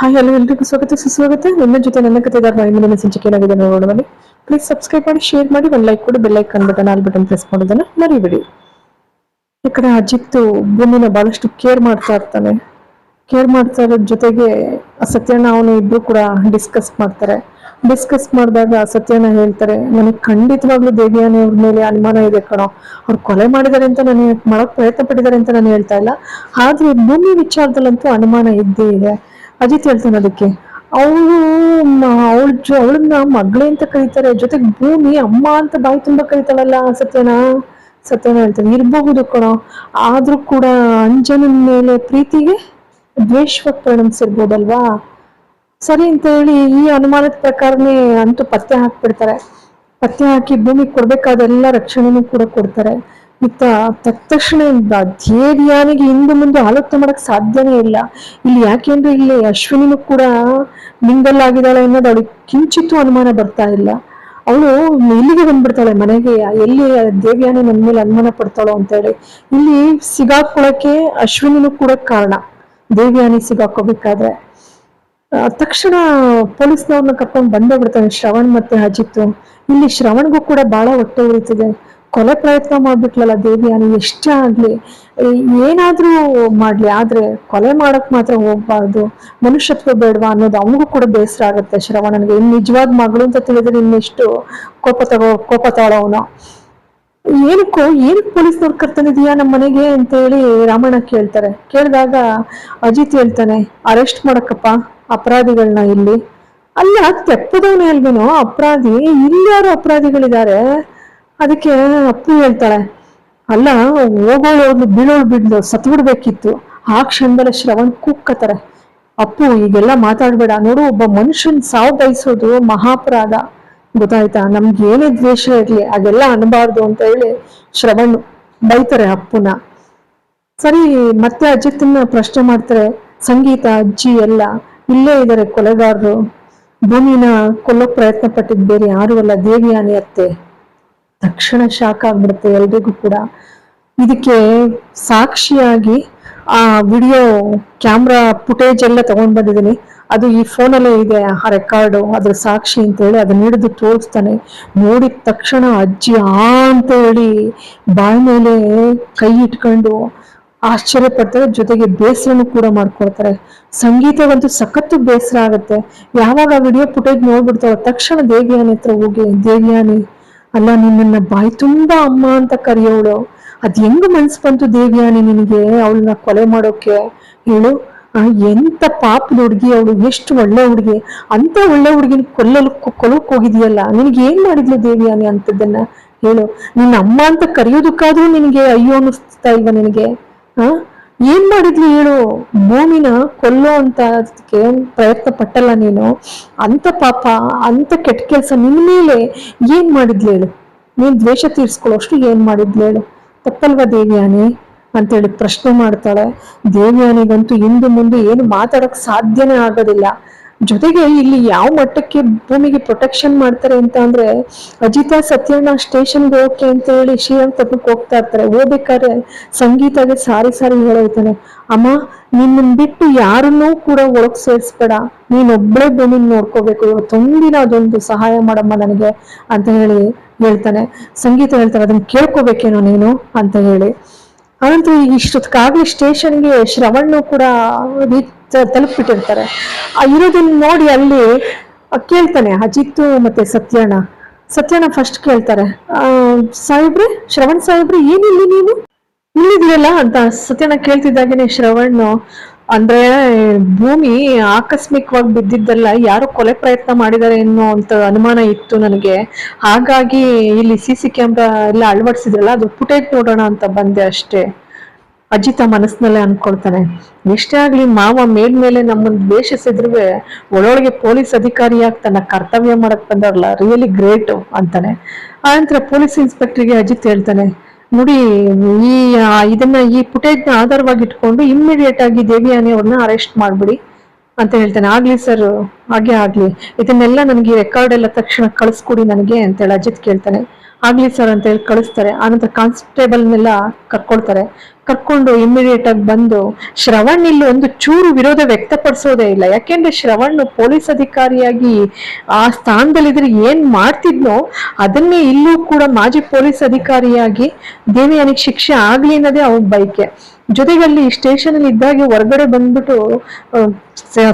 Hi hello ಎಲ್ರಿಗೂ ಸ್ವಾಗತ ಸುಸ್ವಾಗತ ನಿಮ್ಮ ಜೊತೆ ನನ್ನ ಕಥೆದಾರ ಮುಂದಿನ ಸಂಚಿಕೆ ಏನಾಗಿದೆ ನೋಡೋಣ ಪ್ಲೀಸ್ ಸಬ್ಸ್ಕ್ರೈಬ್ ಮಾಡಿ ಶೇರ್ ಮಾಡಿ, ಒಂದು ಲೈಕ್ ಕೊಡಿ bell icon button all button press ಮಾಡೋದನ್ನ ಮರಿಬಿಡಿ. ಈ ಕಡೆ ಅಜಿತ್ ಭೂಮಿನ ಭಾಳಷ್ಟು ಕೇರ್ ಮಾಡ್ತಾ ಇರ್ತಾನೆ. ಕೇರ್ ಮಾಡ್ತಾ ಇರೋದ್ ಜೊತೆಗೆ ಸತ್ಯಣ್ಣ ಅವನು ಇಬ್ಬರು ಕೂಡ ಡಿಸ್ಕಸ್ ಮಾಡ್ತಾರೆ. ಡಿಸ್ಕಸ್ ಮಾಡಿದಾಗ ಸತ್ಯನ ಹೇಳ್ತಾರೆ, ನನಗೆ ಖಂಡಿತವಾಗ್ಲೂ ದೇವಿಯಾನಿ ಅವ್ರ ಮೇಲೆ ಅನುಮಾನ ಇದೆ ಕಣೋ. ಅವ್ರು ಕೊಲೆ ಮಾಡಿದ್ದಾರೆ ಅಂತ ನಾನು ಮಾಡೋಕೆ ಪ್ರಯತ್ನ ಪಟ್ಟಿದ್ದಾರೆ ಅಂತ ನಾನು ಹೇಳ್ತಾ ಇಲ್ಲ. ಆದ್ರೆ ಭೂಮಿ ವಿಚಾರದಲ್ಲಂತೂ ಅನುಮಾನ ಇದ್ದೇ ಇದೆ. ಅಜಿತ್ ಹೇಳ್ತಾನೆ ಅದಕ್ಕೆ, ಅವಳು ಅವಳ ಅವಳನ್ನ ಮಗಳೇ ಅಂತ ಕರೀತಾರೆ, ಜೊತೆಗೆ ಭೂಮಿ ಅಮ್ಮ ಅಂತ ಬಾಯಿ ತುಂಬಾ ಕರೀತಾಳಲ್ಲ ಸತ್ಯನ? ಸತ್ಯನ ಹೇಳ್ತಾನೆ, ಇರಬಹುದು ಕಣೋ, ಆದ್ರೂ ಕೂಡ ಅಂಜನನ ಮೇಲೆ ಪ್ರೀತಿಗೆ ದ್ವೇಷವಾಗಿ ಪರಿಣಮಿಸಿರ್ಬೋದಲ್ವಾ? ಸರಿ ಅಂತ ಹೇಳಿ ಈ ಅನುಮಾನದ ಪ್ರಕಾರನೇ ಅಂತೂ ಪತ್ತೆ ಹಾಕ್ಬಿಡ್ತಾರೆ. ಪತ್ತೆ ಹಾಕಿ ಭೂಮಿ ಕೊಡ್ಬೇಕಾದ ಎಲ್ಲ ರಕ್ಷಣೆನೂ ಕೂಡ ಕೊಡ್ತಾರೆ. ಇತ್ತ ತಕ್ಷಣ ದೇವಿಯಾನಿಗೆ ಹಿಂದೆ ಮುಂದೆ ಆಲೋಚನೆ ಮಾಡಕ್ ಸಾಧ್ಯನೇ ಇಲ್ಲ. ಇಲ್ಲಿ ಯಾಕೆಂದ್ರೆ ಇಲ್ಲಿ ಅಶ್ವಿನಿನೂ ಕೂಡ ಮಿಂಗಲ್ ಆಗಿದ್ದಾಳೆ ಅನ್ನೋದು ಅವಳಿಗೆ ಕಿಂಚಿತ್ತೂ ಅನುಮಾನ ಬರ್ತಾ ಇಲ್ಲ. ಅವಳು ಇಲ್ಲಿಗೆ ಬಂದ್ಬಿಡ್ತಾಳೆ ಮನೆಗೆ, ಎಲ್ಲಿ ದೇವಿಯಾನಿ ನನ್ನ ಮೇಲೆ ಅನುಮಾನ ಪಡ್ತಾಳೋ ಅಂತೇಳಿ ಇಲ್ಲಿ ಸಿಗಾಕೊಳಕ್ಕೆ ಅಶ್ವಿನಿನೂ ಕೂಡ ಕಾರಣ. ದೇವಿಯಾನಿ ಸಿಗಾಕೋಬೇಕಾದ್ರೆ. ತಕ್ಷಣ ಪೊಲೀಸ್ನವ್ರನ್ನ ಕರ್ಕೊಂಡು ಬಂದೇ ಬಿಡ್ತಾನೆ ಶ್ರವಣ್ ಮತ್ತೆ ಅಜಿತ್. ಇಲ್ಲಿ ಶ್ರವಣ್ಗೂ ಕೂಡ ಬಹಳ ಹೊಟ್ಟೆ ಉರಿತಿದೆ. ಕೊಲೆ ಪ್ರಯತ್ನ ಮಾಡ್ಬಿಟ್ಲಲ್ಲ ದೇವಿಯಾನಿ, ಎಷ್ಟೇ ಆಗ್ಲಿ ಏನಾದ್ರೂ ಮಾಡ್ಲಿ, ಆದ್ರೆ ಕೊಲೆ ಮಾಡಕ್ ಮಾತ್ರ ಹೋಗ್ಬಾರ್ದು. ಮನುಷ್ಯತ್ವ ಬೇಡವಾ ಅನ್ನೋದು ಅವನಿಗೂ ಕೂಡ ಬೇಸರ ಆಗುತ್ತೆ ಶ್ರವಣನ್ಗೆ. ಇನ್ ನಿಜವಾದ ಮಗಳು ಅಂತ ತಿಳಿದ್ರೆ ಇನ್ನೆಷ್ಟು ಕೋಪ ತಗೋ, ಕೋಪ ತಗೊಳ್ಳೋನು ಏನಕ್ಕೋ ಏನಕ್ಕೆ ಪೊಲೀಸ್ನವ್ರು ಕರ್ತಾನಿದೀಯಾ ನಮ್ಮ ಮನೆಗೆ ಅಂತ ಹೇಳಿ ರಾಮಣ್ಣ ಕೇಳ್ತಾರೆ. ಕೇಳಿದಾಗ ಅಜಿತ್ ಹೇಳ್ತಾನೆ, ಅರೆಸ್ಟ್ ಮಾಡಕ್ಕಪ್ಪ ಅಪರಾಧಿಗಳನ್ನ ಇಲ್ಲಿ. ಅಲ್ಲ, ತೆಪ್ಪದವನು ಹೇಳ್ದೇನೋ ಅಪರಾಧಿ, ಇಲ್ಲಿ ಯಾರು ಅಪರಾಧಿಗಳಿದ್ದಾರೆ. ಅದಕ್ಕೆ ಅಪ್ಪು ಹೇಳ್ತಾಳೆ, ಅಲ್ಲ, ಹೋಗೋಳು ಹೋದ್ಲು ಬೀಳೋಳು ಬಿಡ್ಲು ಸತ್ ಬಿಡ್ಬೇಕಿತ್ತು. ಆ ಕ್ಷಣದಲ್ಲಿ ಶ್ರವಣ್ ಕುಕ್ಕತ್ತಾರೆ ಅಪ್ಪು, ಈಗೆಲ್ಲ ಮಾತಾಡ್ಬೇಡ. ನೋಡು, ಒಬ್ಬ ಮನುಷ್ಯನ್ ಸಾವು ಬಯಸೋದು ಮಹಾಪರಾಧ. ಗೊತ್ತಾಯ್ತಾ? ನಮ್ಗೆ ಏನೇ ದ್ವೇಷ ಇರ್ಲಿ, ಅದೆಲ್ಲ ಅನ್ಬಾರ್ದು ಅಂತ ಹೇಳಿ ಶ್ರವಣ್ ಬೈತಾರೆ ಅಪ್ಪುನ. ಸರಿ, ಮತ್ತೆ ಅಜಿತ್ನ ಪ್ರಶ್ನೆ ಮಾಡ್ತಾರೆ, ಸಂಗೀತ, ಅಜ್ಜಿ ಎಲ್ಲ ಇಲ್ಲೇ ಇದ್ದಾರೆ ಕೊಲೆಗಾರರು. ಭೂಮಿನ ಕೊಲ್ಲೋಕ್ ಪ್ರಯತ್ನ ಪಟ್ಟಿದ್ ಬೇರೆ ಯಾರು ಅಲ್ಲ, ದೇವಿಯಾನಿ ಅತ್ತೆ. ತಕ್ಷಣ ಶಾಕ್ ಆಗ್ಬಿಡುತ್ತೆ ಎಲ್ರಿಗೂ ಕೂಡ. ಇದಕ್ಕೆ ಸಾಕ್ಷಿಯಾಗಿ ಆ ವಿಡಿಯೋ ಕ್ಯಾಮ್ರಾ ಫುಟೇಜ್ ಎಲ್ಲ ತಗೊಂಡ್ ಬಂದಿದ್ದೀನಿ. ಅದು ಈ ಫೋನಲ್ಲೇ ಇದೆ, ಆ ರೆಕಾರ್ಡು, ಅದ್ರ ಸಾಕ್ಷಿ ಅಂತ ಹೇಳಿ ಅದನ್ನ ಹಿಡಿದು ತೋರಿಸ್ತಾನೆ. ನೋಡಿದ ತಕ್ಷಣ ಅಜ್ಜಿ ಆ ಅಂತ ಹೇಳಿ ಬಾಯಿ ಮೇಲೆ ಕೈ ಇಟ್ಕೊಂಡು ಆಶ್ಚರ್ಯ ಪಡ್ತಾರೆ. ಜೊತೆಗೆ ಬೇಸರನು ಕೂಡ ಮಾಡ್ಕೊಳ್ತಾರೆ. ಸಂಗೀತವಂತೂ ಸಖತ್ತು ಬೇಸರ ಆಗುತ್ತೆ. ಯಾವಾಗ ವಿಡಿಯೋ ಫುಟೇಜ್ ನೋಡ್ಬಿಡ್ತಾರೋ ತಕ್ಷಣ ದೇವಿಯಾನಿ ಹತ್ರ ಹೋಗಿ, ದೇವಿಯಾನಿ ಅಲ್ಲ ನಿನ್ನ ಬಾಯಿ ತುಂಬಾ ಅಮ್ಮ ಅಂತ ಕರೆಯೋಳು. ಅದ್ ಹೆಂಗ್ ಮನ್ಸು ಬಂತು ದೇವಿಯಾನಿ ನಿನಗೆ ಅವಳನ್ನ ಕೊಲೆ ಮಾಡೋಕೆ? ಹೇಳು ಎಂತ ಪಾಪದ ಹುಡುಗಿ, ಅವಳು ಎಷ್ಟು ಒಳ್ಳೆ ಹುಡುಗಿ. ಅಂತ ಒಳ್ಳೆ ಹುಡುಗಿನ ಕೊಲ್ಲಲು ಕೊಲಕ್ ಹೋಗಿದೆಯಲ್ಲ, ನಿನಗೆ ಏನ್ ಮಾಡಿದ್ಲು ದೇವ್ಯಾನಿ ಅಂತದನ್ನ ಹೇಳು, ನಿನ್ನ ಅಮ್ಮ ಅಂತ ಕರೆಯೋದಕ್ಕಾದ್ರೂ ನಿನಗೆ ಅಯ್ಯೋ ಅನ್ನಿಸ್ತಾ ಇಲ್ವಾ ನಿನಗೆ? ಆ? ಏನ್ ಮಾಡಿದ್ಲಿ ಹೇಳು? ಭೂಮಿನ ಕೊಲ್ಲೋ ಅಂತ ಪ್ರಯತ್ನ ಪಟ್ಟಲ್ಲ ನೀನು. ಅಂತ ಪಾಪ ಅಂತ ಕೆಟ್ಟ ಕೆಲಸ ನಿನ್ ಮೇಲೆ ಏನ್ ಮಾಡಿದ್ಲಿ ಹೇಳು? ನೀನ್ ದ್ವೇಷ ತೀರ್ಸ್ಕೊಳ್ಳೋಷ್ಟು ಏನ್ ಮಾಡಿದ್ಲಿ ಹೇಳು? ತಪ್ಪಲ್ವಾ ದೇವ್ಯಾನಿ ಅಂತೇಳಿ ಪ್ರಶ್ನೆ ಮಾಡ್ತಾಳೆ. ದೇವ್ಯಾನಿಗಂತೂ ಹಿಂದೆ ಮುಂದೆ ಏನು ಮಾತಾಡಕ್ ಸಾಧ್ಯನೇ ಆಗೋದಿಲ್ಲ. ಜೊತೆಗೆ ಇಲ್ಲಿ ಯಾವ ಮಟ್ಟಕ್ಕೆ ಭೂಮಿಗೆ ಪ್ರೊಟೆಕ್ಷನ್ ಮಾಡ್ತಾರೆ ಅಂತ ಅಂದ್ರೆ ಅಜಿತಾ ಸತ್ಯಣ್ಣ ಸ್ಟೇಷನ್ಗೆ ಹೋಗಕ್ಕೆ ಅಂತ ಹೇಳಿ ಶ್ರೀರಂಗಪಟ್ಟಣಕ್ಕೆ ಹೋಗ್ತಾ ಇರ್ತಾರೆ. ಹೋಗ್ಬೇಕಾದ್ರೆ ಸಂಗೀತಗೆ ಸಾರಿ ಸಾರಿ ಹೇಳೋಯ್ತಾನೆ. ಅಮ್ಮ ನಿನ್ನನ್ನು ಬಿಟ್ಟು ಯಾರನ್ನೂ ಕೂಡ ಒಳಗ್ ಸೇರಿಸ್ಬೇಡ. ನೀನೊಬ್ಬಳೇ ಬೆನ್ನಿನ ನೋಡ್ಕೋಬೇಕು. ಇವತ್ತೊಂದಿನ ಅದೊಂದು ಸಹಾಯ ಮಾಡಮ್ಮ ನನಗೆ ಅಂತ ಹೇಳಿ ಹೇಳ್ತಾನೆ. ಸಂಗೀತ ಹೇಳ್ತಾರೆ ಅದನ್ನ ಕೇಳ್ಕೋಬೇಕೇನೋ ನೀನು? ಅಂತ ಹೇಳಿ. ಅನಂತರ ಇಷ್ಟೊತ್ತಿಗಾಗ್ಲೇ ಸ್ಟೇಷನ್ಗೆ ಶ್ರವಣ್ಣು ಕೂಡ ತಲುಪಿಬಿಟ್ಟಿರ್ತಾರೆ. ಆ ಇರೋದನ್ನ ನೋಡಿ ಅಲ್ಲಿ ಕೇಳ್ತಾನೆ ಅಜಿತ್ತು ಮತ್ತೆ ಸತ್ಯಣ್ಣ ಸತ್ಯಣ್ಣ ಫಸ್ಟ್ ಕೇಳ್ತಾರೆ ಸಾಹೇಬ್ರೆ, ಶ್ರವಣ್ ಸಾಹೇಬ್ರೆ, ಏನಿಲ್ಲಿ ನೀನು ಇಲ್ಲಿದೆಯಲ್ಲ ಅಂತ ಸತ್ಯಣ್ಣ ಕೇಳ್ತಿದ್ದಾಗೇನೆ ಶ್ರವಣ್, ಅಂದ್ರೆ, ಭೂಮಿ ಆಕಸ್ಮಿಕವಾಗಿ ಬಿದ್ದಿದ್ದಲ್ಲ, ಯಾರು ಕೊಲೆ ಪ್ರಯತ್ನ ಮಾಡಿದ್ದಾರೆ ಅನ್ನೋ ಅಂತ ಅನುಮಾನ ಇತ್ತು ನನಗೆ. ಹಾಗಾಗಿ ಇಲ್ಲಿ ಸಿ ಸಿ ಕ್ಯಾಮ್ರಾ ಎಲ್ಲ ಅಳವಡಿಸಿದ್ರಲ್ಲ, ಅದು ಫುಟೇಜ್ ನೋಡೋಣ ಅಂತ ಬಂದೆ ಅಷ್ಟೇ. ಅಜಿತ ಮನಸ್ಸಿನಲ್ಲೇ ಅನ್ಕೊಳ್ತಾನೆ. ಎಷ್ಟೇ ಆಗ್ಲಿ ಮಾವ ಮೇಲ್ಮೇಲೆ ನಮ್ಮನ್ನ ದ್ವೇಷಿಸಿದ್ರು ಒಳೊಳಗೆ ಪೊಲೀಸ್ ಅಧಿಕಾರಿಯಾಗಿ ತನ್ನ ಕರ್ತವ್ಯ ಮಾಡಕ್ ಬಂದವ್ರಲ್ಲ ರಿಯಲಿ ಗ್ರೇಟ್ ಅಂತಾನೆ. ಆನಂತರ ಪೊಲೀಸ್ ಇನ್ಸ್ಪೆಕ್ಟರ್ಗೆ ಅಜಿತ್ ಹೇಳ್ತಾನೆ, ನೋಡಿ, ಈ ಇದನ್ನ ಈ ಫುಟೇಜ್ನ ಆಧಾರವಾಗಿ ಇಟ್ಕೊಂಡು ಇಮ್ಮಿಡಿಯೇಟ್ ಆಗಿ ದೇವಿಯಾನಿ ಅವ್ರನ್ನ ಅರೆಸ್ಟ್ ಮಾಡ್ಬಿಡಿ ಅಂತ ಹೇಳ್ತಾನೆ. ಆಗ್ಲಿ ಸರ್ ಹಾಗೆ ಆಗ್ಲಿ. ಇದನ್ನೆಲ್ಲ ನನಗೆ ರೆಕಾರ್ಡ್ ಎಲ್ಲ ತಕ್ಷಣ ಕಳಿಸ್ಕೊಡಿ ನನಗೆ ಅಂತೇಳಿ ಅಜಿತ್ ಕೇಳ್ತಾನೆ. ಆಗ್ಲಿ ಸರ್ ಅಂತ ಹೇಳಿ ಕಳಿಸ್ತಾರೆ. ಆನಂತರ ಕಾನ್ಸ್ಟೇಬಲ್ನೆಲ್ಲ ಕರ್ಕೊಳ್ತಾರೆ. ಕರ್ಕೊಂಡು ಇಮಿಡಿಯೇಟ್ ಆಗಿ ಬಂದು, ಶ್ರವಣ್ ಇಲ್ಲಿ ಒಂದು ಚೂರು ವಿರೋಧ ವ್ಯಕ್ತಪಡಿಸೋದೇ ಇಲ್ಲ. ಯಾಕೆಂದ್ರೆ ಶ್ರವಣ್ ಪೊಲೀಸ್ ಅಧಿಕಾರಿಯಾಗಿ ಆ ಸ್ಥಾನದಲ್ಲಿದ್ರೆ ಏನ್ ಮಾಡ್ತಿದ್ನೋ, ಅದನ್ನೇ ಇಲ್ಲೂ ಕೂಡ ಮಾಜಿ ಪೊಲೀಸ್ ಅಧಿಕಾರಿಯಾಗಿ ದೇವಯಾನಿಗೆ ಶಿಕ್ಷೆ ಆಗ್ಲಿ ಅನ್ನೋದೇ ಅವನ ಬೈಕೆ ಜೊತೆಗೆ ಅಲ್ಲಿ ಸ್ಟೇಷನ್ ಅಲ್ಲಿ ಇದ್ದಾಗೆ ಹೊರಗಡೆ ಬಂದ್ಬಿಟ್ಟು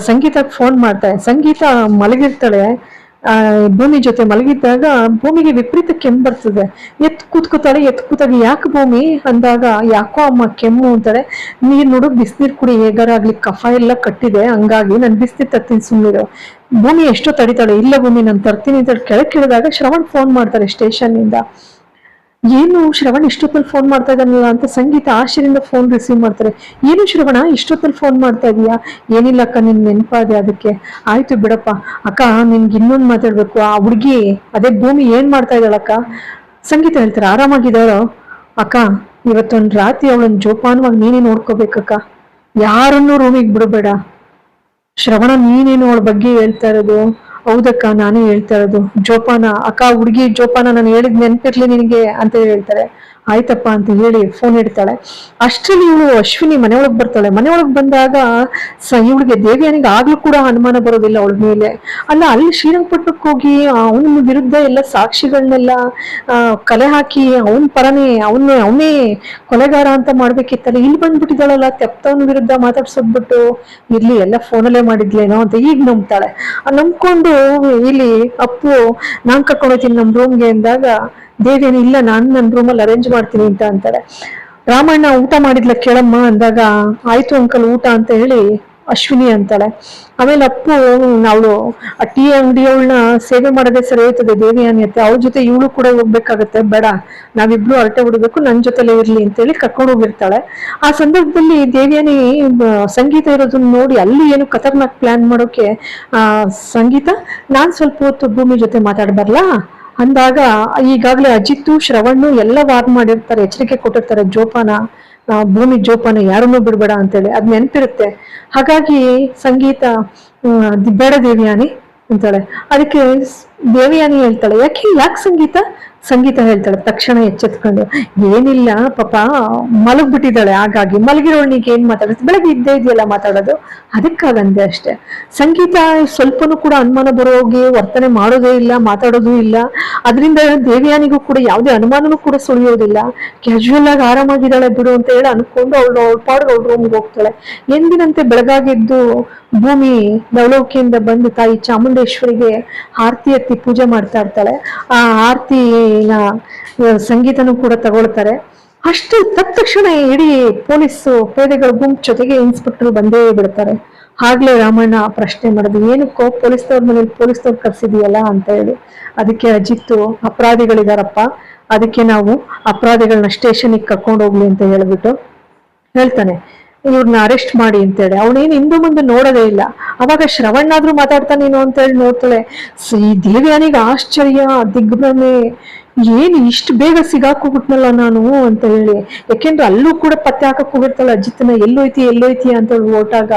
ಸಂಗೀತಕ್ಕೆ ಫೋನ್ ಮಾಡ್ತಾಳೆ ಸಂಗೀತ ಮಲಗಿರ್ತಾಳೆ. ಭೂಮಿ ಜೊತೆ ಮಲಗಿದ್ದಾಗ ಭೂಮಿಗೆ ವಿಪರೀತ ಕೆಮ್ಮು ಬರ್ತದೆ. ಎತ್ ಕೂತ್ಕೋತಾಳೆ, ಎತ್ ಕೂತಾಗ ಯಾಕೆ ಭೂಮಿ? ಅಂದಾಗ ಯಾಕೋ ಅಮ್ಮ ಕೆಮ್ಮು ಅಂತಾರೆ. ನೀರ್ ನೋಡು, ಬಿಸಿನೀರು ಕುಡಿ, ಹೇಗಾರ ಆಗ್ಲಿ, ಕಫ ಎಲ್ಲ ಕಟ್ಟಿದೆ, ಹಂಗಾಗಿ ನಾನು ಬಿಸಿನೀರು ತರ್ತೀನಿ ಸುಮ್ಮನಿರು ಭೂಮಿ ಎಷ್ಟೋ ತಡಿತಾಳೆ, ಇಲ್ಲ ಭೂಮಿ, ನಾನು ತರ್ತೀನಿ ಅಂತ ಕೆಳಗೆ ಇಳಿದಾಗ ಶ್ರವಣ್ ಫೋನ್ ಮಾಡ್ತಾರೆ ಸ್ಟೇಷನ್ ಇಂದ ಏನು ಶ್ರವಣ್ ಇಷ್ಟೊತ್ತಲ್ಲಿ ಫೋನ್ ಮಾಡ್ತಾ ಇದ್ದಾನಲ್ಲ ಅಂತ ಸಂಗೀತ ಆಶ್ಚರ್ಯದಿಂದ ಫೋನ್ ರಿಸೀವ್ ಮಾಡ್ತಾರೆ. ಏನು ಶ್ರವಣ, ಇಷ್ಟೊತ್ತಲ್ಲಿ ಫೋನ್ ಮಾಡ್ತಾ ಇದೀಯಾ ಏನಿಲ್ಲ ಅಕ್ಕ, ನಿನ್ ನೆನಪಾದೆ ಅದಕ್ಕೆ. ಆಯ್ತು ಬಿಡಪ್ಪ. ಅಕ್ಕ, ನಿನ್ಗೆ ಇನ್ನೊಂದು ಮಾತಾಡ್ಬೇಕು. ಆ ಹುಡುಗಿ, ಅದೇ ಭೂಮಿ ಏನ್ ಮಾಡ್ತಾ ಇದ್ದಾಳಕ್ಕ ಸಂಗೀತ ಹೇಳ್ತಾರೆ, ಆರಾಮಾಗಿದ್ದಾರೋ? ಅಕ್ಕ, ಇವತ್ತೊಂದು ರಾತ್ರಿ ಅವಳನ್ನ ಜೋಪಾನವಾಗಿ ನೀನೇ ನೋಡ್ಕೋಬೇಕಕ್ಕ ಯಾರನ್ನೂ ರೂಮಿಗೆ ಬಿಡಬೇಡ. ಶ್ರವಣ, ನೀನೇನು ಅವಳ ಬಗ್ಗೆ ಹೇಳ್ತಾ ಇರೋದು? ಹೌದಕ್ಕ ನಾನೇ ಹೇಳ್ತಾ ಇರೋದು. ಜೋಪಾನ ಅಕ್ಕ ಹುಡುಗಿ ಜೋಪಾನ ನಾನು ಹೇಳಿದ್ ನೆನ್ಪಿರ್ಲಿ ನಿನಗೆ ಅಂತ ಹೇಳ್ತಾರೆ. ಆಯ್ತಪ್ಪ ಅಂತ ಹೇಳಿ ಫೋನ್ ಇಡ್ತಾಳೆ ಅಷ್ಟರಲ್ಲಿ ಇವಳು ಅಶ್ವಿನಿ ಮನೆಯೊಳಗೆ ಬರ್ತಾಳೆ. ಮನೆಯೊಳಗೆ ಬಂದಾಗ ಸ ಇವಳಿಗೆ ದೇವಿಯನಿಗೆ ಆಗ್ಲೂ ಕೂಡ ಅನುಮಾನ ಬರೋದಿಲ್ಲ ಅವಳ ಮೇಲೆ. ಅಲ್ಲ, ಅಲ್ಲಿ ಶ್ರೀರಂಗಪಟ್ಟಣಕ್ಕೆ ಹೋಗಿ ಅವನ ವಿರುದ್ಧ ಎಲ್ಲ ಸಾಕ್ಷಿಗಳನ್ನೆಲ್ಲ ಕಲೆ ಹಾಕಿ ಅವನ ಪರನೇ ಅವನೇ ಅವನೇ ಕೊಲೆಗಾರ ಅಂತ ಮಾಡ್ಬೇಕಿತ್ತಲ್ಲ. ಇಲ್ಲಿ ಬಂದ್ಬಿಟ್ಟಿದ್ದಾಳಲ್ಲ, ತೆಪ್ತವನ ವಿರುದ್ಧ ಮಾತಾಡ್ಸೋದ್ಬಿಟ್ಟು ಇರ್ಲಿ, ಎಲ್ಲ ಫೋನಲ್ಲೇ ಮಾಡಿದ್ಲೇನೋ ಅಂತ ಈಗ ನಂಬ್ತಾಳೆ. ನಂಬ್ಕೊಂಡು ಇಲ್ಲಿ, ಅಪ್ಪು, ನಾನ್ ಕರ್ಕೊಂಡೋಗ್ತೀನಿ ನಮ್ಮ ನಮ್ ರೂಮ್ಗೆ ಅಂದಾಗ ದೇವೇನು ಇಲ್ಲ, ನಾನು ನನ್ನ ರೂಮಲ್ಲಿ ಅರೇಂಜ್ ಮಾಡ್ತೀನಿ ಅಂತ ಅಂತಾರೆ. ರಾಮಣ್ಣ ಊಟ ಮಾಡಿದ್ಲ ಕೇಳಮ್ಮ ಅಂದಾಗ, ಆಯ್ತು ಅಂಕಲ್ ಊಟ ಅಂತ ಹೇಳಿ ಅಶ್ವಿನಿ ಅಂತಾಳೆ. ಆಮೇಲೆ ಅಪ್ಪು, ಅವಳು ಆ ಟೀ ಅಂಗಡಿಯವಳನ್ನ ಸೇವೆ ಮಾಡೋದೇ ಸರಿ ಹೋಯ್ತದೆ ದೇವಿ ಅಂತ ಅವ್ರ ಜೊತೆ ಇವಳು ಕೂಡ ಹೋಗ್ಬೇಕಾಗತ್ತೆ, ಬೇಡ. ನಾವಿಬ್ರು ಹರಟೆ ಹುಡ್ಬೇಕು ನನ್ನ ಜೊತೆಲೇ ಇರ್ಲಿ ಅಂತೇಳಿ ಕರ್ಕೊಂಡು ಹೋಗಿರ್ತಾಳೆ. ಆ ಸಂದರ್ಭದಲ್ಲಿ ದೇವಿಯಾನಿ ಸಂಗೀತ ಇರೋದನ್ನ ನೋಡಿ ಅಲ್ಲಿ ಏನು ಖತರ್ನಾಕ್ ಪ್ಲಾನ್ ಮಾಡೋಕೆ, ಆ, ಸಂಗೀತ? ನಾನ್ ಸ್ವಲ್ಪ ಹೊತ್ತು ಭೂಮಿ ಜೊತೆ ಮಾತಾಡ್ಬರ್ಲಾ? ಅಂದಾಗ ಈಗಾಗಲೇ ಅಜಿತ್ತು, ಶ್ರವಣ್ಣು ಎಲ್ಲ ವಾದ ಮಾಡಿರ್ತಾರೆ, ಎಚ್ಚರಿಕೆ ಕೊಟ್ಟಿರ್ತಾರೆ, ಜೋಪಾನ ಭೂಮಿ ಜೋಪಾನ ಯಾರನ್ನೂ ಬಿಡ್ಬೇಡ ಅಂತೇಳಿ. ಅದ್ ನೆನ್ಪಿರುತ್ತೆ. ಹಾಗಾಗಿ ಸಂಗೀತ ಬೇಡ ದೇವಿಯಾನಿ ಅಂತಾಳೆ. ಅದಕ್ಕೆ ದೇವಿಯಾನಿ ಹೇಳ್ತಾಳೆ. ಯಾಕೆ ಯಾಕೆ ಸಂಗೀತ? ಸಂಗೀತ ಹೇಳ್ತಾಳೆ, ತಕ್ಷಣ ಎಚ್ಚೆತ್ಕೊಂಡು, ಏನಿಲ್ಲ ಪಾಪ, ಮಲಗ್ಬಿಟ್ಟಿದ್ದಾಳೆ. ಹಾಗಾಗಿ ಮಲಗಿರೋಳ್ನಿಗೆ ಏನ್ ಮಾತಾಡೋದು? ಬೆಳಗ್ಗೆ ಇದ್ದೇ ಇದೆಯಲ್ಲ ಮಾತಾಡೋದು? ಅದಕ್ಕಾಗಂದೆ ಅಷ್ಟೇ. ಸಂಗೀತ ಸ್ವಲ್ಪನೂ ಕೂಡ ಅನುಮಾನ ಬರೋಗಿ ವರ್ತನೆ ಮಾಡೋದೇ ಇಲ್ಲ, ಮಾತಾಡೋದು ಇಲ್ಲ. ಅದರಿಂದ ದೇವಿಯಾನಿಗೂ ಕೂಡ ಯಾವುದೇ ಅನುಮಾನನೂ ಕೂಡ ಸುಳಿಯೋದಿಲ್ಲ. ಕ್ಯಾಶುವಲ್ ಆಗಿ ಆರಾಮಾಗಿದ್ದಾಳೆ ಬಿಡು ಅಂತ ಹೇಳಿ ಅನ್ಕೊಂಡು ಅವಳು ಅವಳ ಪಾಡ್ಗೆ ಅವ್ಳು ರೂಮ್ಗೆ ಹೋಗ್ತಾಳೆ. ಎಂದಿನಂತೆ ಬೆಳಗಾಗಿದ್ದು ಭೂಮಿ ನವಲೋಕಿಯಿಂದ ಬಂದು ತಾಯಿ ಚಾಮುಂಡೇಶ್ವರಿಗೆ ಆರತಿ ಎತ್ತಿ ಪೂಜೆ ಮಾಡ್ತಾ ಇರ್ತಾಳೆ. ಆ ಆರತಿನ ಸಂಗೀತನೂ ಕೂಡ ತಗೊಳ್ತಾರೆ. ಅಷ್ಟು ತಕ್ಷಣ ಇಡೀ ಪೊಲೀಸು, ಪೇದೆಗಳ ಗುಂಪು ಜೊತೆಗೆ ಇನ್ಸ್ಪೆಕ್ಟರ್ ಬಂದೇ ಬಿಡ್ತಾರೆ. ಆಗ್ಲೇ ರಾಮಣ್ಣ ಪ್ರಶ್ನೆ ಮಾಡಿದ್ರು ಏನಕ್ಕೋ ಪೊಲೀಸ್ನವ್ರ ಮನೇಲಿ ಪೊಲೀಸ್ನವ್ರು ಕರ್ಸಿದೀಯಲ್ಲ ಅಂತ ಹೇಳಿ. ಅದಕ್ಕೆ ಅಜಿತ್ತು, ಅಪರಾಧಿಗಳಿದಾರಪ್ಪ, ಅದಕ್ಕೆ ನಾವು ಅಪರಾಧಿಗಳನ್ನ ಸ್ಟೇಷನ್ಗೆ ಕರ್ಕೊಂಡು ಹೋಗ್ಲಿ ಅಂತ ಹೇಳ್ಬಿಟ್ಟು ಹೇಳ್ತಾನೆ. ಇವ್ರನ್ನ ಅರೆಸ್ಟ್ ಮಾಡಿ ಅಂತೇಳಿ. ಅವನೇನು ಹಿಂದೂ ಮುಂದೆ ನೋಡೋದೇ ಇಲ್ಲ. ಅವಾಗ ಶ್ರವಣ್ಣಾದ್ರೂ ಮಾತಾಡ್ತಾನೇನೋ ಅಂತ ಹೇಳಿ ನೋಡ್ತಾಳೆ ಈ ದೇವಿಯಾನಿಗೆ ಆಶ್ಚರ್ಯ, ದಿಗ್ಭ್ರಮೆ. ಏನು ಇಷ್ಟು ಬೇಗ ಸಿಗಾಕೋಗ್ಬಿಟ್ನಲ್ಲ ನಾನು ಅಂತ ಹೇಳಿ. ಯಾಕೆಂದ್ರೆ ಅಲ್ಲೂ ಕೂಡ ಪತ್ತೆ ಹಾಕಕ್ ಹೋಗಿರ್ತಾಳ ಅಜಿತ್ನ, ಎಲ್ಲೋಯ್ತಿ ಎಲ್ಲೋಯ್ತಿ ಅಂತ ಹೇಳಿ ಹೊರಟಾಗ.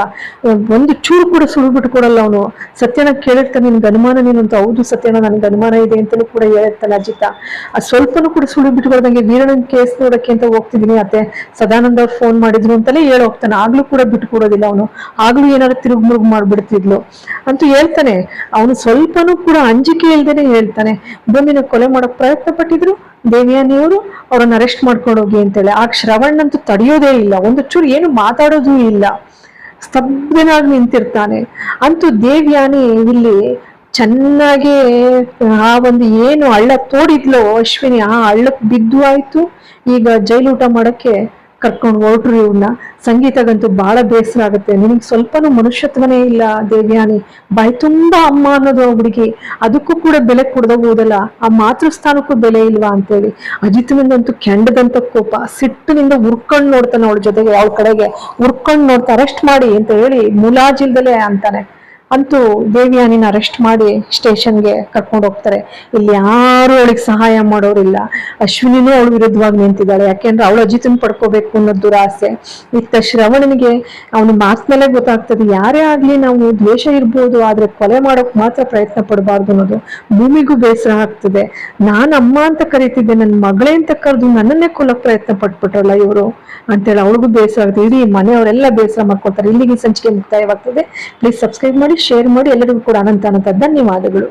ಒಂದು ಚೂರು ಕೂಡ ಸುಳ್ಳು ಬಿಟ್ಟು ಕೊಡಲ್ಲ ಅವನು. ಸತ್ಯನ ಕೇಳಿರ್ತಾನೆ, ನಿನ್ಗೆ ಅನುಮಾನ ನೀನು ಅಂತ. ಹೌದು ಸತ್ಯನ, ನನ್ಗೆ ಅನುಮಾನ ಇದೆ ಅಂತಲೂ ಕೂಡ ಹೇಳಿರ್ತಾನೆ ಅಜಿತ. ಆ ಸ್ವಲ್ಪನೂ ಕೂಡ ಸುಳ್ಳು ಬಿಟ್ಟು ಕೊಡ್ದಂಗೆ ವೀರಣ್ಣನ ಕೇಸ್ ನೋಡಕ್ಕೆ ಅಂತ ಹೋಗ್ತಿದ್ದೀನಿ ಅತ್ತೆ. ಸದಾನಂದ ಅವ್ರು ಫೋನ್ ಮಾಡಿದ್ರು ಅಂತಲೇ ಹೇಳಿ ಹೋಗ್ತಾನೆ. ಆಗ್ಲೂ ಕೂಡ ಬಿಟ್ಟು ಕೊಡೋದಿಲ್ಲ ಅವನು. ಆಗ್ಲೂ ಏನಾದ್ರು ತಿರುಗು ಮುರುಗು ಮಾಡ್ಬಿಡ್ತಿದ್ಲು ಅಂತೂ ಹೇಳ್ತಾನೆ. ಅವನು ಸ್ವಲ್ಪನೂ ಕೂಡ ಅಂಜಿಕೆ ಇಲ್ದೇನೆ ಹೇಳ್ತಾನೆ. ಬಂದಿನ ಕೊಲೆ ಮಾಡೋಕ್ ಪ್ರಯತ್ನ ಪಟ್ಟಿದ್ರು ದೇವಿಯಾನಿಯವರು ಅವ್ರನ್ನ ಅರೆಸ್ಟ್ ಮಾಡ್ಕೊಂಡು ಹೋಗಿ ಅಂತೇಳಿ. ಆ ಶ್ರವಣ್ ಅಂತೂ ತಡೆಯೋದೇ ಇಲ್ಲ. ಒಂದು ಚೂರು ಏನು ಮಾತಾಡೋದೂ ಇಲ್ಲ. ಸ್ತಬ್ಧನಾಗಿ ನಿಂತಿರ್ತಾನೆ. ಅಂತೂ ದೇವ್ಯಾನಿ ಇಲ್ಲಿ ಚೆನ್ನಾಗಿ, ಆ ಒಂದು ಏನು ಹಳ್ಳ ತೋಡಿದ್ಲೋ ಅಶ್ವಿನಿ, ಆ ಹಳ್ಳಕ್ ಬಿದ್ದು ಆಯ್ತು. ಈಗ ಜೈಲೂಟ ಮಾಡಕ್ಕೆ ಕರ್ಕೊಂಡು ಹೊರಟ್ರು ಇವ್ನ. ಸಂಗೀತಗಂತೂ ಬಹಳ ಬೇಸರ ಆಗುತ್ತೆ ನಿನಗೆ ಸ್ವಲ್ಪನೂ ಮನುಷ್ಯತ್ವನೇ ಇಲ್ಲ ದೇವ್ಯಾನಿ. ಬಾಯಿ ತುಂಬಾ ಅಮ್ಮ ಅನ್ನೋದು ಹುಡುಗಿ. ಅದಕ್ಕೂ ಕೂಡ ಬೆಲೆ ಕೊಡ್ದೋಗುವುದಲ್ಲ ಆ ಮಾತೃಸ್ಥಾನಕ್ಕೂ ಬೆಲೆ ಇಲ್ವಾ ಅಂತೇಳಿ. ಅಜಿತ್ನಿಂದಂತೂ ಕೆಂಡದಂತ ಕೋಪ. ಸಿಟ್ಟಿನಿಂದ ಉರ್ಕೊಂಡ್ ನೋಡ್ತಾನೆ ಅವಳ ಜೊತೆಗೆ, ಅವಳ ಕಡೆಗೆ. ಉರ್ಕೊಂಡ್ ನೋಡ್ತಾ ಅರೆಸ್ಟ್ ಮಾಡಿ ಅಂತ ಹೇಳಿ ಮುಲಾಜಿಲ್ದಲೆ ಅಂತಾನೆ. ಅಂತೂ ದೇವಿಯಾನಿನ ಅರೆಸ್ಟ್ ಮಾಡಿ ಸ್ಟೇಷನ್ಗೆ ಕರ್ಕೊಂಡು ಹೋಗ್ತಾರೆ. ಇಲ್ಲಿ ಯಾರು ಅವಳಿಗೆ ಸಹಾಯ ಮಾಡೋರಿಲ್ಲ. ಅಶ್ವಿನಿನೂ ಅವಳು ವಿರುದ್ಧವಾಗಿ ನಿಂತಿದ್ದಾಳೆ. ಯಾಕೆಂದ್ರೆ ಅವಳು ಅಜಿತನ್ ಪಡ್ಕೋಬೇಕು ಅನ್ನೋ ದುರಾಸೆ ಇತ್ತ ಶ್ರವಣನಿಗೆ ಅವನ ಮಾತಿನಲ್ಲೇ ಗೊತ್ತಾಗ್ತದೆ. ಯಾರೇ ಆಗ್ಲಿ ನಾವು ದ್ವೇಷ ಇರ್ಬೋದು, ಆದ್ರೆ ಕೊಲೆ ಮಾಡೋಕ್ ಮಾತ್ರ ಪ್ರಯತ್ನ ಪಡಬಾರ್ದು ಅನ್ನೋದು ಭೂಮಿಗೂ ಬೇಸರ ಆಗ್ತದೆ. ನಾನು ಅಮ್ಮ ಅಂತ ಕರಿತಿದ್ದೆ ನನ್ನ ಮಗಳೇ ಅಂತ ಕರೆದು ನನ್ನನ್ನೇ ಕೊಲ್ಲಕ್ ಪ್ರಯತ್ನ ಪಟ್ಬಿಟ್ರಲ್ಲ ಇವರು? ಅಂತೇಳಿ ಅವಳಿಗೂ ಬೇಸರ ಆಗ್ತದೆ. ಇಡೀ ಮನೆಯವರೆಲ್ಲ ಬೇಸರ ಮಾಡ್ಕೊಳ್ತಾರೆ. ಇಲ್ಲಿಗೆ ಸಂಚಿಕೆ ಮುಕ್ತಾಯವಾಗ್ತದೆ. ಪ್ಲೀಸ್ ಸಬ್ಸ್ಕ್ರೈಬ್ ಮಾಡಿ ಶೇರ್ ಮಾಡಿ ಎಲ್ಲರಿಗೂ ಕೂಡ ಅನಂತ ಅನಂತ ಧನ್ಯವಾದಗಳು.